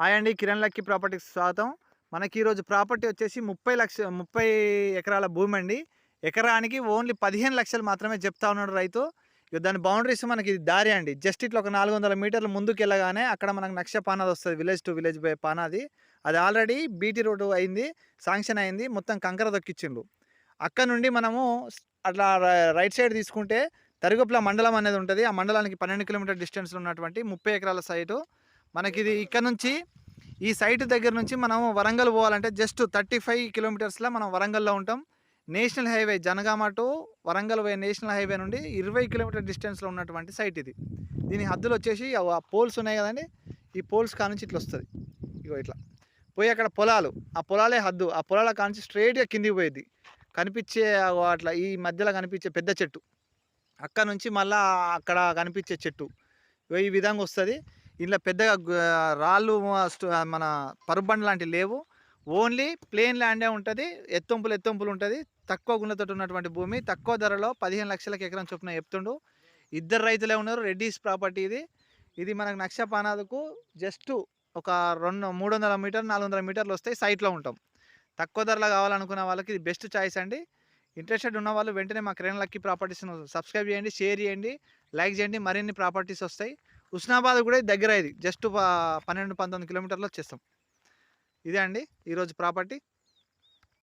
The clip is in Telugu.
హాయ్ అండి. కిరణ్ లక్కీ ప్రాపర్టీకి స్వాగతం. మనకి ఈరోజు ప్రాపర్టీ వచ్చేసి ముప్పై లక్ష ముప్పై ఎకరాల భూమి అండి. ఎకరానికి ఓన్లీ పదిహేను లక్షలు మాత్రమే చెప్తా ఉన్నాడు రైతు. ఇక దాని బౌండరీస్ మనకి దారి అండి. జస్ట్ ఇట్లా ఒక నాలుగు వందల మీటర్లు ముందుకు వెళ్ళగానే అక్కడ మనకు నక్ష పానాది వస్తుంది. విలేజ్ టు విలేజ్ పోయే పానాది. అది ఆల్రెడీ బీటీ రోడ్డు అయింది శాంక్షన్ అయింది మొత్తం కంకర దొక్కిచ్చిండు అక్కడ నుండి మనము అట్లా రైట్ సైడ్ తీసుకుంటే తరుగుప్ల మండలం అనేది ఉంటుంది. ఆ మండలానికి పన్నెండు కిలోమీటర్ డిస్టెన్స్లో ఉన్నటువంటి ముప్పై ఎకరాల సైటు. మనకి ఇది ఇక్కడ నుంచి ఈ సైట్ దగ్గర నుంచి మనం వరంగల్ పోవాలంటే జస్ట్ థర్టీ ఫైవ్ కిలోమీటర్స్లో మనం వరంగల్లో ఉంటాం. National highway Jangaon to Warangal పోయే నేషనల్ హైవే నుండి ఇరవై కిలోమీటర్ డిస్టెన్స్లో ఉన్నటువంటి సైట్ ఇది. దీని హద్దులు వచ్చేసి ఆ పోల్స్ ఉన్నాయి కదండి ఈ పోల్స్ కానుంచి ఇట్లా వస్తుంది. ఇగో ఇట్లా. పోయి అక్కడ పొలాలు ఆ పొలాలే హద్దు. ఆ పొలాల కానుంచి స్ట్రైట్గా కిందికి పోయేది కనిపించే అట్లా ఈ మధ్యలో కనిపించే పెద్ద చెట్టు. అక్కడ నుంచి మళ్ళా అక్కడ కనిపించే చెట్టు. ఇగో ఈ విధంగా వస్తుంది. ఇంట్లో పెద్దగా రాళ్ళు మన పరుబండ్ లాంటివి లేవు. ఓన్లీ ప్లేన్ ల్యాండే ఉంటుంది ఎత్తొంపులు ఎత్తొంపులు ఉంటుంది. తక్కువ గుండెతో ఉన్నటువంటి భూమి తక్కువ ధరలో పదిహేను లక్షలకు ఎకరం చొప్పున చెప్తుండు. ఇద్దరు రైతులే ఉన్నారు రెడ్డీస్ ప్రాపర్టీ ఇది. ఇది మనకు నక్షపానాదుకు జస్ట్ ఒక రెండు మూడు వందల మీటర్ నాలుగు వందల మీటర్లు వస్తాయి సైట్లో ఉంటాం. తక్కువ ధరలో కావాలనుకున్న వాళ్ళకి ఇది బెస్ట్ చాయిస్ అండి. ఇంట్రెస్టెడ్ ఉన్న వాళ్ళు వెంటనే మా కిరణ్ లక్కీ ప్రాపర్టీస్ను సబ్స్క్రైబ్ చేయండి షేర్ చేయండి లైక్ చేయండి. మరిన్ని ప్రాపర్టీస్ వస్తాయి. హుస్నాబాద్ కూడా దగ్గర ఇది. జస్ట్ పన్నెండు పంతొమ్మిది కిలోమీటర్లు వచ్చేస్తాం. ఇదే అండి ఈరోజు ప్రాపర్టీ.